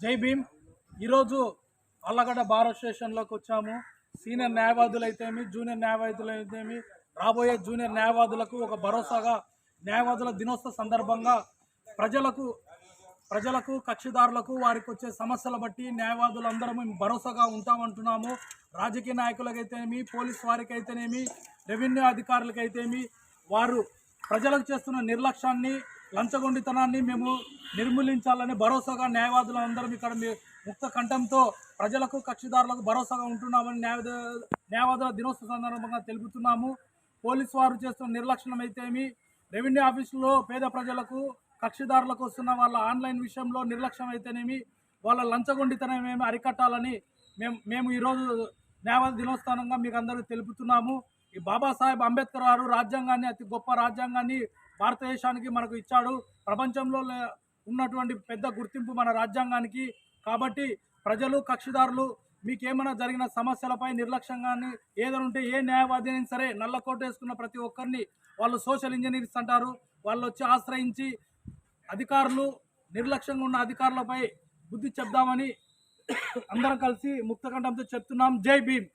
జై భీమ్. ఈరోజు అల్లగడ్డ భారత్ స్టేషన్లోకి వచ్చాము. సీనియర్ న్యాయవాదులు అయితేమి జూనియర్ న్యాయవాదులు అయితేమి రాబోయే జూనియర్ న్యాయవాదులకు ఒక భరోసాగా న్యాయవాదుల దినోత్సవ సందర్భంగా ప్రజలకు ప్రజలకు కక్షిదారులకు వారికి వచ్చే సమస్యల బట్టి న్యాయవాదులందరం మేము భరోసాగా ఉంటామంటున్నాము. రాజకీయ నాయకులకైతేనేమి పోలీస్ వారికి అయితేనేమి రెవెన్యూ అధికారులకైతేమి వారు ప్రజలకు చేస్తున్న నిర్లక్ష్యాన్ని లంచగొండితనాన్ని మేము నిర్మూలించాలని భరోసాగా న్యాయవాదులు అందరం ఇక్కడ మీ ముక్త కంఠంతో ప్రజలకు కక్షిదారులకు భరోసాగా ఉంటున్నామని న్యాయవాద న్యాయవాదుల దినోత్సవ సందర్భంగా తెలుపుతున్నాము. పోలీసు వారు చేస్తున్న నిర్లక్ష్యం అయితేమి రెవెన్యూ ఆఫీసులో పేద ప్రజలకు కక్షిదారులకు వస్తున్న వాళ్ళ ఆన్లైన్ విషయంలో నిర్లక్ష్యం అయితేనేమి వాళ్ళ లంచగొండితనం ఏమి అరికట్టాలని మేము మేము ఈరోజు న్యాయవాద దినోత్సవంగా మీకు అందరికీ తెలుపుతున్నాము. ఈ బాబాసాహెబ్ అంబేద్కర్ గారు రాజ్యాంగాన్ని అతి గొప్ప రాజ్యాంగాన్ని భారతదేశానికి మనకు ఇచ్చాడు. ప్రపంచంలో ఉన్నటువంటి పెద్ద గుర్తింపు మన రాజ్యాంగానికి. కాబట్టి ప్రజలు కక్షిదారులు మీకేమైనా జరిగిన సమస్యలపై నిర్లక్ష్యంగాని ఏదైనా ఉంటే ఏ న్యాయవాది అయినా సరే నల్ల కోట వేసుకున్న ప్రతి ఒక్కరిని వాళ్ళు సోషల్ ఇంజనీర్స్ అంటారు. వాళ్ళు వచ్చి ఆశ్రయించి అధికారులు నిర్లక్ష్యంగా ఉన్న అధికారులపై బుద్ధి చెప్దామని అందరం కలిసి ముక్తకంఠంతో చెప్తున్నాం. జై భీమ్.